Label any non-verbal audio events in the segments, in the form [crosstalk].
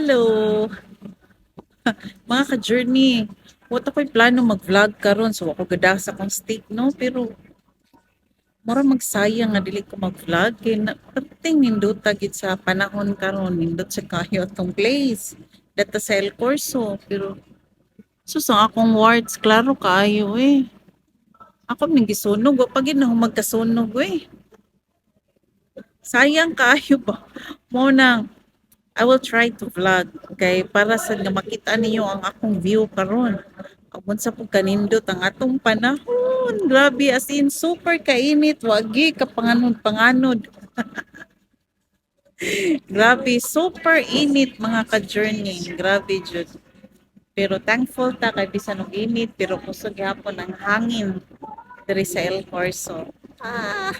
Hello! [laughs] Mga ka-journey, what ako'y plano mag-vlog karon so ako gada sa kong steak no? Pero mura magsayang nga dili ko mag-vlog. Kay na perting nindot sa panahon karon nindot sa kayo atong place. Data sa El Corso. Pero sus ang akong words klaro kaayo eh. Ako ning gisunog. Wa pa gid na magkasunog eh. Sayang kaayo ba? Mo nang I will try to vlog kay para sa nga makita ninyo ang akong view karon. Abon sa pag kanindot ang atong panahon. Grabe as in super kainit wagi kapanganod panganod. [laughs] Grabe super init mga ka-journey. Grabe jud. Pero thankful ta kay bisan og init pero kusog gyapon ang hangin diri sa El Corso. Ah,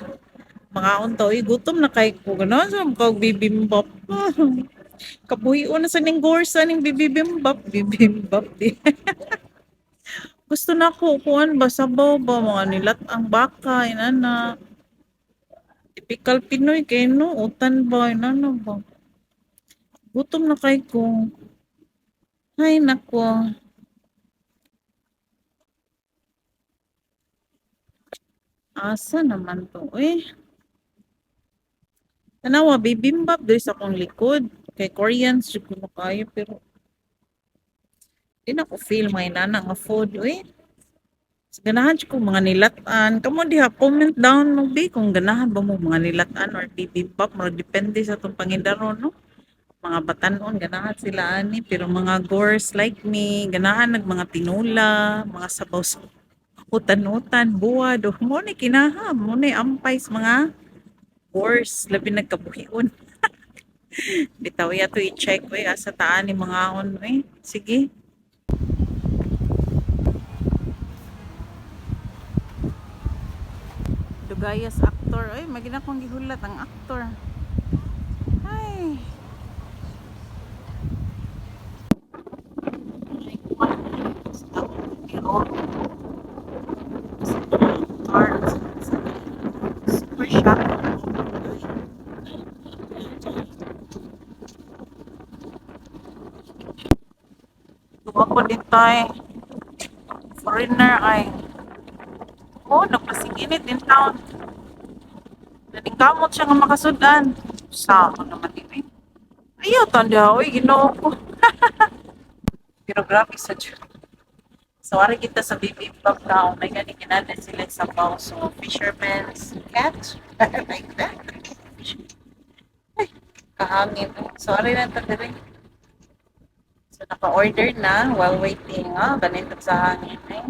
mga unto, gutom na kay ko gano'n sa kog bibimbap. [laughs] Kabuhion na sa ning gorsa ning bibibimbap, bibimbap di. [laughs] Gusto na ko kuan ba sabaw ba mga nilat ang baka inana. Typical Pinoy kay no utan ba inana ba. Gutom na kay ko. Ay nako. Asa naman to eh. Tanawa, bibimbap doon sa akong likod. Kay Koreans, na kayo, pero di na ko feel may nana nga food, eh. Sa ganahan ko mga nilatan. Kamo diha, comment down mo, be, kung ganahan ba mo mga nilatan or bibimbap, mga depende sa itong pangindaron, no? Mga batanon, ganahan sila ani, pero mga gores like me, ganahan nag mga tinula, mga sabaw sa utan-utan, buwad, o mo ni kinaham, mo ni ampay sa mga gores, labi nagkabuhion. Bitaw ya to i-check we asa taan ni mga on we. Sige. Dugayas actor. Ay, magina kong gihulat ang actor. Ay. Super shock. Ako tayo. Foreigner ay. Oh, nagpasinginit din taon. Naningkamot siya nga makasudan. Sa ako naman din eh. Ayaw, tanda oy, ginoo ko. [laughs] Pero grabe sa Diyos. So, kita sa bibimbap town. May gani kinala sila sa pao. So, fisherman's catch. [laughs] like that. Ay, kahangin. So, ari na ito rin. Naka-order na while waiting. Ah, ganito sa hangin eh.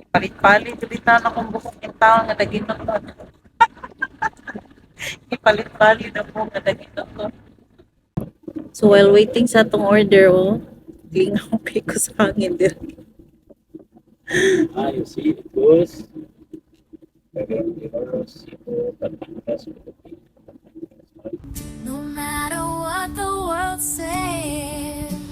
Ipalit-palit ulit na akong buhok yung tao nga naginot ko. [laughs] Ipalit-palit na po nga naginot ko. So, while waiting sa itong order, oh, lingaw [laughs] kay ko sa hangin din. Ah, you see, it goes. No matter what the world says,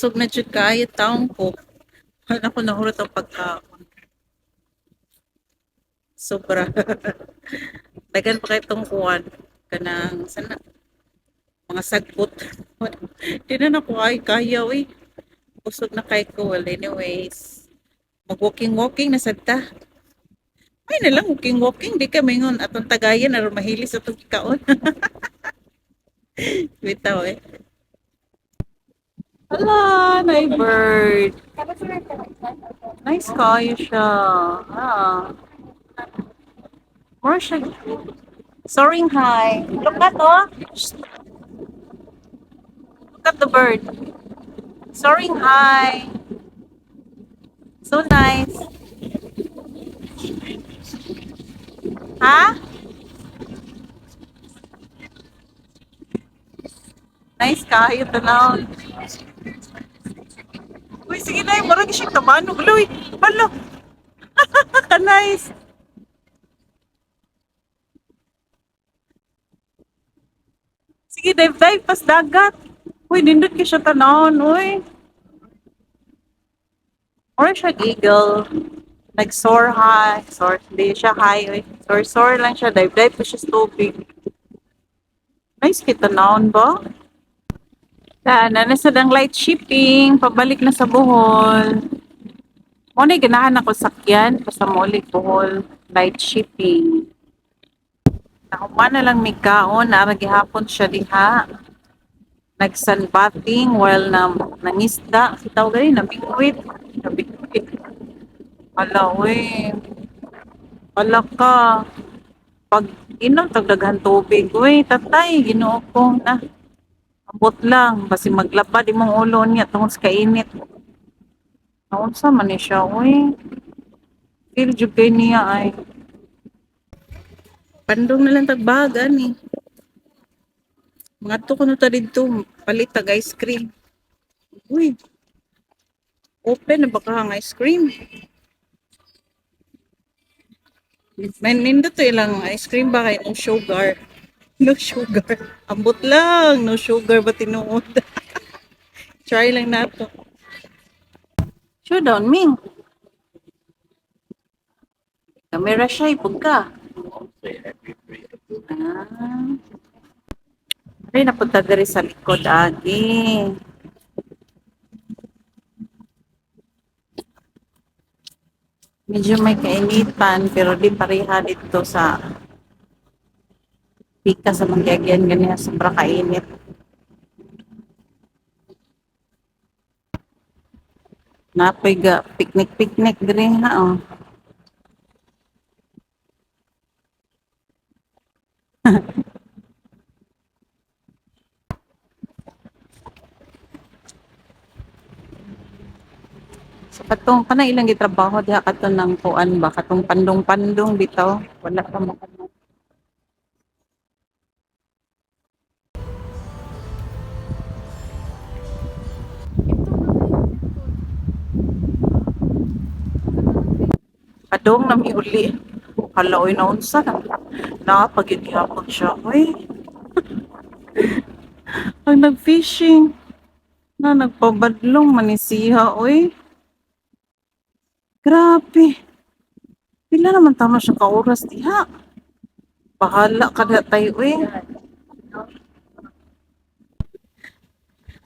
Kusog na jud kaayo taong ko. Ano ko nahurot ang pagkaon. Sobra. [laughs] Dagan pa kay tong kuwan kanang sana mga sagbot. [laughs] Di na na ko ay kaya eh. Kusog na kay ko. Well, anyways, mag-walking-walking na sadta. Ay na lang, walking-walking. Di ka mingon atong tagayan aron mahilis atong kikaon. [laughs] Bitaw eh. Na bird. Nice kayo siya. Ah. More siya. Soaring high. Look at oh. Look at the bird. Soaring high. So nice. Ha? Nice kayo tanaw. Uy, sige na, marag siyang tabanog. Uy, hala. [laughs] nice. Sige, dive dive pas dagat. Uy, nindot ka siya tanawon, uy. Or siya eagle. Nag-soar high. Soar, hindi siya high, uy. Soar, soar lang siya. Dive dive pa siya sa tubig. Nice kita naon ba? Yan, na sa dang light shipping. Pabalik na sa Bohol. Mo na ganahan ako sakyan. Basta mo ulit Bohol. Light shipping. Nakuha na lang may kaon. Naara gihapon siya diha. Nagsunbathing while na nangisda. Kita ko gani, nabigwit. Nabigwit. Ala, uy. Ala ka. Pag inom, tagdaghan tubig. Uy, tatay, ginoo ko na. Abot lang. Basi maglaba, di mong ulo niya. Tungkol sa kainit. Naunsa man ni siya. Feel jud kay niya ay. Pandong na lang tagbagan eh. Mga to kuno ta dito, palit tag ice cream. Uy. Open na baka ang ice cream. May nindot to ilang ice cream ba kay no sugar. [laughs] No sugar. Ambot lang, no sugar ba tinuod. [laughs] Try lang nato. Show down, Ming. Camera shy, pagka. Ay, napunta diri sa likod, agi. Medyo may kainitan, pero di pareha dito sa pika sa mangyagyan ganyan, sobra kainit. Napoy ga, picnic-picnic diri ha, oh. So katong panay ilang gitrabaho diha katon ng kuan ba katong pandong-pandong bitaw wala pa mo ano. Padong na miuli. Hala oy na unsa na. Nakapagigihapon siya. Uy. Ang nag-fishing na nagpabadlong manisiha oy. Grabe. Pila naman tama siya ka oras diha. Bahala ka na tayo eh.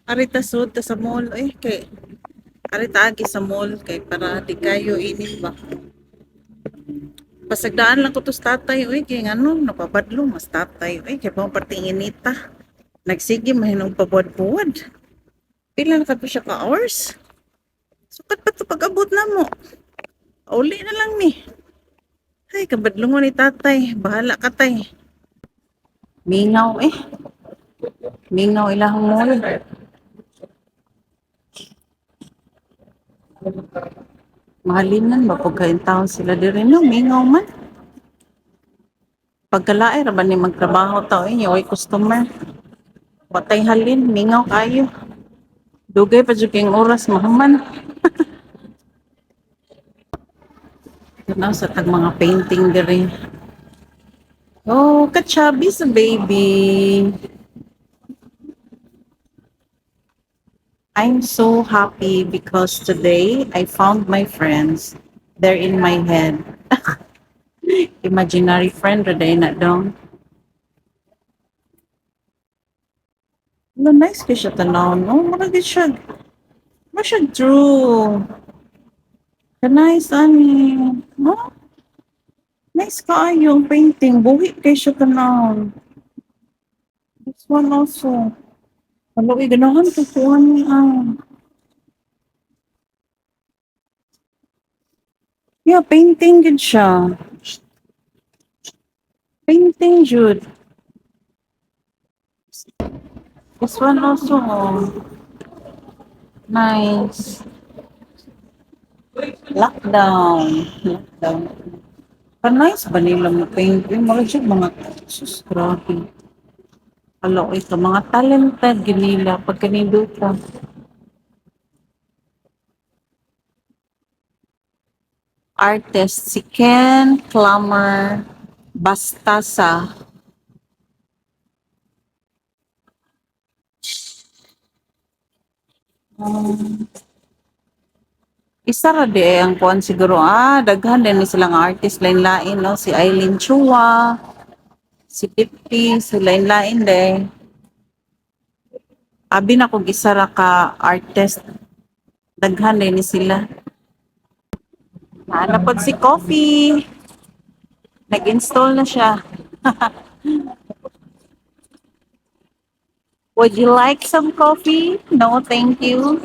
Arita sud ta sa mall eh kay Arita agi sa mall kay para di kayo init ba. Pasagdaan lang ko to tatay oy kay ngano napabadlong mas tatay oy kay pang parting inita. Nagsige mahinong pabod-bod. Pila na ka pa siya ka hours. Sukat pa to pag-abot na mo. Uli na lang ni. Ay, kabadlungon ni tatay. Bahala ka tay. Mingaw eh. Mingaw ilahang mall. Mahalinan ba pagkain taon sila diri no? Mingaw man. Pagkalaay ra ba ni magtrabaho tao eh, yung customer. Watay halin, mingaw kayo. Dugay pa kayong oras mahuman. Tanaw [laughs] sa tag mga painting diri. Oh, kachabi sa baby. I'm so happy because today I found my friends. They're in my head. [laughs] Imaginary friend raday na dong. Ano, nice ka siya tanaw, no? Marag siya. Marag siya true. Nice, ani. No? Nice ka yung painting. Buhi kay siya tanaw. This one also. Eh, ganahan ko kuha niya. Yeah, painting gid siya. Painting jud. This one also. Nice. Lockdown. Lockdown. Pa-nice ba nila mo painting? Mga siya mga sus, grabe. Alo, ito, mga talented ginila pag kanido ka. artist si Ken Clammer Bastasa. Um, isa ra di eh, ang kuan siguro ah daghan din ni silang artist lain-lain no si Eileen Chua si Pipi si lain-lain de abi na kog isa ra ka artist daghan din ni sila Hanapod si Coffee. Nag-install na siya. [laughs] Would you like some coffee? No, thank you.